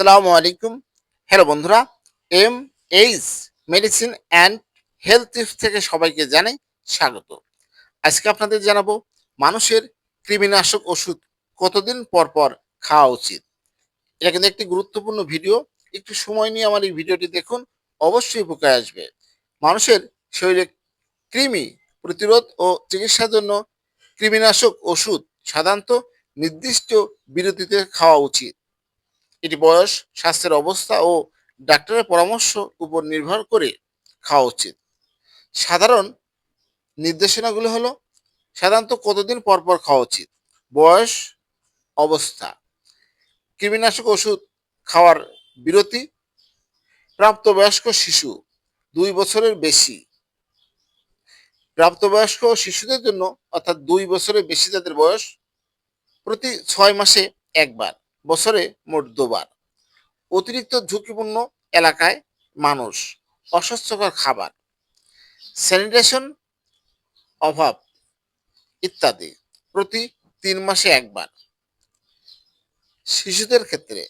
আসসালামু আলাইকুম। হ্যালো বন্ধুরা, M H medicine and health tips থেকে সবাইকে জানাই স্বাগত। আজকে আপনাদের জানাব, মানুষের কৃমিনাশক ওষুধ কতদিন পর পর খাওয়া উচিত? এটা কিন্তু একটি গুরুত্বপূর্ণ ভিডিও। একটু সময় নিয়ে আমার এই ভিডিওটি দেখুন, অবশ্যই উপকার আসবে। মানুষের শরীরে কৃমি প্রতিরোধ ও চিকিৎসার জন্য কৃমিনাশক ওষুধ সাধারণত নির্দিষ্ট বিরতিতে খাওয়া উচিত। এটি বয়স, স্বাস্থ্যের অবস্থা ও ডাক্তারের পরামর্শ উপর নির্ভর করে খাওয়া উচিত। সাধারণ নির্দেশনাগুলো হলো, সাধারণত কতদিন পর পর খাওয়া উচিত? বয়স, অবস্থা, কৃমিনাশক ওষুধ খাওয়ার বিরতি, প্রাপ্তবয়স্ক শিশু, দুই বছরের বেশি। প্রাপ্তবয়স্ক শিশুদের জন্য, অর্থাৎ দুই বছরের বেশি যাদের বয়স, প্রতি ছয় মাসে একবার। বছরে মোট দুবার। অতিরিক্ত ঝুঁকিপূর্ণ এলাকায় মানুষ, অস্বাস্থ্যকর খাবার, স্যানিটেশন অভাব ইত্যাদি প্রতি তিন মাসে একবার। শিশুদের ক্ষেত্রে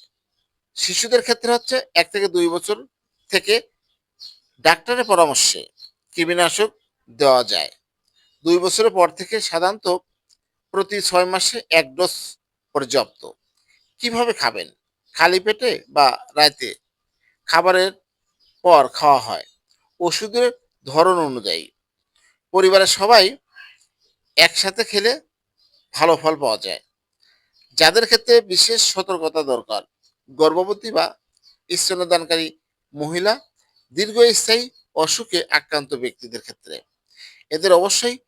শিশুদের ক্ষেত্রে হচ্ছে এক থেকে দুই বছর থেকে ডাক্তারের পরামর্শে কৃমিনাশক দেওয়া যায়। দুই বছরের পর থেকে সাধারণত প্রতি ছয় মাসে এক ডোজ পর্যাপ্ত। কীভাবে খাবেন? খালি পেটে বা রাতে খাবারের পর খাওয়া হয়। ওষুধের ধরন অনুযায়ী। পরিবারের সবাই একসাথে খেলে ভালো ফল পাওয়া যায়। যাদের ক্ষেত্রে বিশেষ সতর্কতা দরকার, গর্ভবতী বা স্তনদানকারী মহিলা দীর্ঘস্থায়ী অসুখে আক্রান্ত ব্যক্তিদের ক্ষেত্রে। এদের অবশ্যই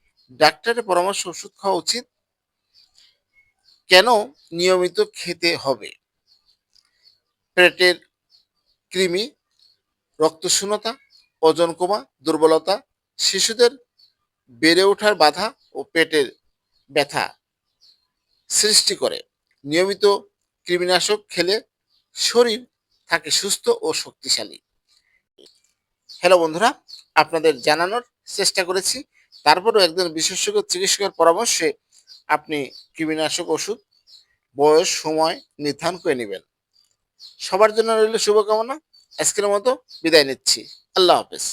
ডাক্তারের পরামর্শ ওষুধ খাওয়া উচিত। কেন নিয়মিত খেতে হবে? পেটের কৃমি, রক্তশূন্যতা, ওজন কমা, দুর্বলতা, শিশুদের বেড়ে ওঠার বাধা ও পেটের ব্যথা সৃষ্টি করে। নিয়মিত কৃমিনাশক খেলে শরীর থাকে সুস্থ ও শক্তিশালী। হ্যালো বন্ধুরা, আপনাদের জানানোর চেষ্টা করেছি। তারপরেও একজন বিশেষজ্ঞ চিকিৎসকের পরামর্শে আপনি কৃমিনাশক ওষুধ বয়স, সময় নির্ধারণ করে নেবেন। সবার জন্য রইল শুভকামনা। আজকের মতো বিদায় নিচ্ছি। আল্লাহ হাফেজ।